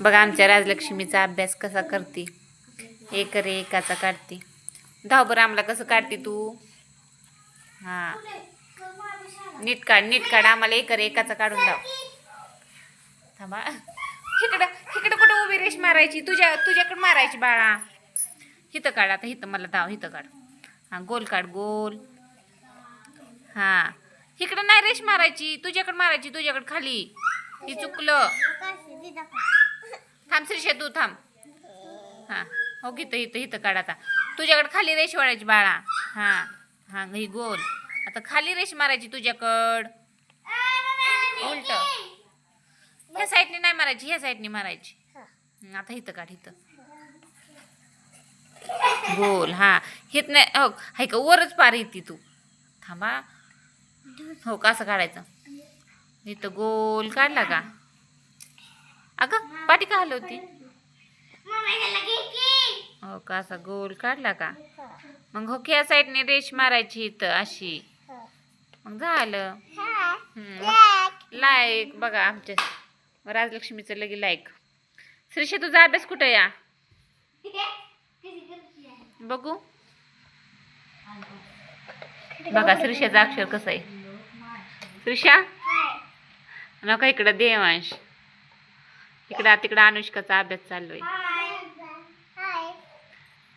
बघा आमच्या राजलक्ष्मीचा अभ्यास कसा करते. एक रे एकाचा काढते. धाव बरं आम्हाला कसं काढते तू? हां. नीट काढ नीट काढ आम्हाला एक रे एकाचा काढून धाव. थांबा. इकडं इकडं कुठं उभी रेश मारायची? तुझ्या तुझ्याकडे मारायची बाळा. हिथं काढ आता हिथं मला धाव हिथं काढ. हां गोल काढ गोल. हां. इकडं नाही रेश मारायची तुझ्याकडे मारायची तुझ्याकडे खाली. ही चुकलं. थांब श्रीषा तू थांब. हां हो इथं इथं इथं काढ आता. तुझ्याकडे खाली रेश वाढायची बाळा. हां हां ही गोल. आता खाली रेश मारायची तुझ्याकड. उलट. ह्या साईडने नाही मारायची ह्या साईडने मारायची. आता इथं काढ इथं. गोल हां. हित नाही हो हाय का वरच पार येते तू. थांबा. हो का असं काढायचं? इथं गोल काढला का? अगं पाठी का हलवती? हो का असा गोल काढला का? मग हो या साईडने रेश मारायची इथं अशी. मग झालं. लाईक बघा आमच्या राजलक्ष्मीचं लगे लाईक श्रीषा तुझा अभ्यास कुठं या? बघू. बघा श्रीषाचं अक्षर कसं आहे? श्रीषा नका इकडं देवांश इकडं तिकडं अनुष्काचा अभ्यास चालू आहे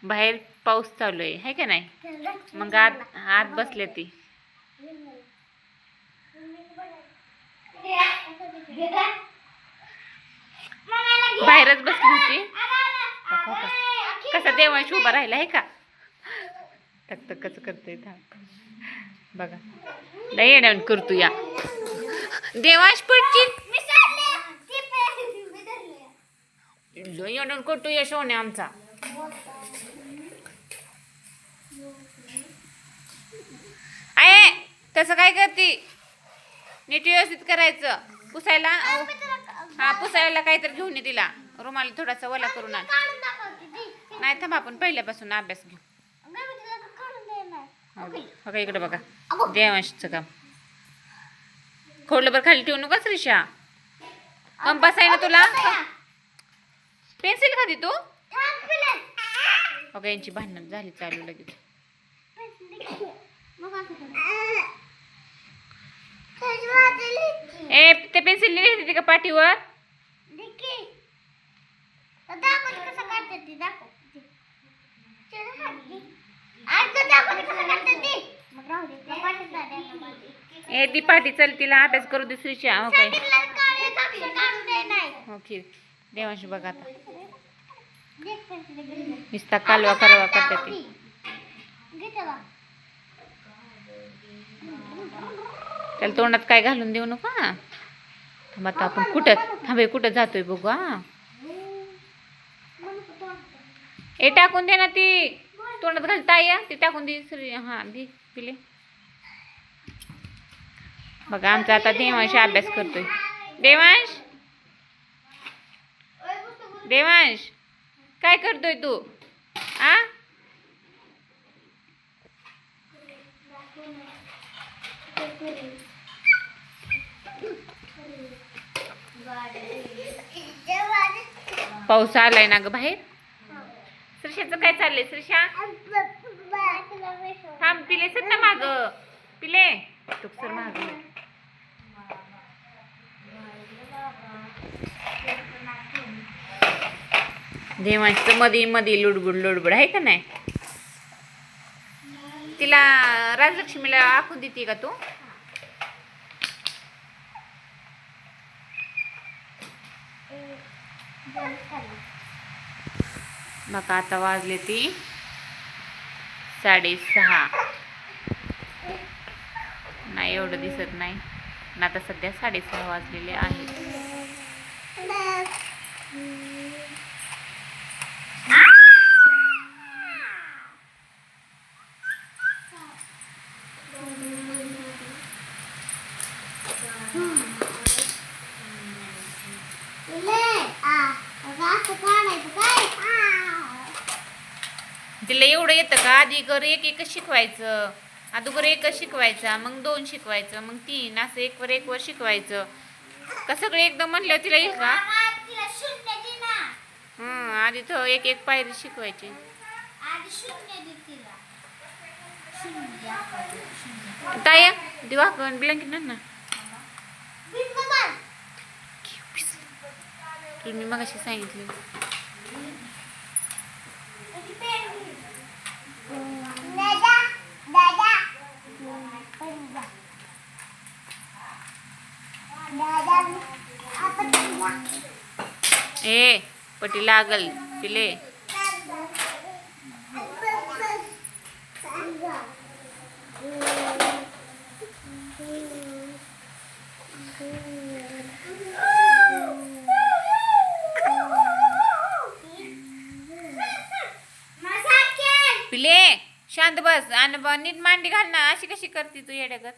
बाहेर पाऊस चालू आहे है का नाही? मग आत आत बसले ती. बाहेरच बसली होती. हो का? कसा देवांश उभा राहिला आहे का? टक टक कसं करतोय थांब. बघा. लय येण्यावर करतो या. देवांश पडची येण्यावर करतो या सोने आमचा. आहे तसं काय करते? नीट व्यवस्थित करायचं. पुसायला हा पुसायला काहीतरी घेऊन ये तिला. रुमाला थोडासा वला करून आण. नाही थांब आपण पहिल्यापासून अभ्यास घेऊ. बघा इकडे बघा. देवांशचं काम. खोडलं बरं खाली ठेवू नका श्रीषा कंपास आहे ना तुला. पेन्सिल खाती तू? अगं यांची भांडण झाली चालू लगेच. ए ते पेन्सिल लिहिली होती का पाठीवर? ए ती पाठी चल तिला अभ्यास करू दे श्रीषा हो काय? ओके देवांश बघा आता. नुसता कालवा करवा करतात ते. त्याला तोंडात काय घालून देऊ नका थांब आता आपण कुठं थांबे कुठं जातोय बघू हा? ए टाकून दे ना ती. तोंडात घालता या ती टाकून दे हा दे पिले. बघा आमचा आता देवांश अभ्यास करतोय. देवांश? देवांश काय करतोय तू? आ? पाऊस आलाय ना ग बाहेर? श्रीषाचं काय चाललंय? श्रीषा थांब पिले सर ना माग. पिले. टुक सर माग. देवांचं मध्ये मध्ये लुडबुड लुडबुड आहे का नाही? तिला राजलक्ष्मीला आखून देते का तू? बघा आता वाजले ती साडेसहा. नाही एवढं दिसत नाही. पण आता सध्या साडेसहा वाजलेले आहेत. तिला एवढं येतं का? आधी कर एक एक शिकवायचं. अगोदर एकच शिकवायचा मग दोन शिकवायचं मग तीन असं एक वर एक वर शिकवायचं. का सगळं एकदम म्हणल्यावर तिला येईल का हं, आधी तर एक एक पायरी शिकवायची. ताय दिवा ब्लँकेट ना मी मगाशी सांगितलं. ए पटी लागल पिले. शांत बस आणि नीट मांडी घाल ना. अशी कशी करते तू येड्यागत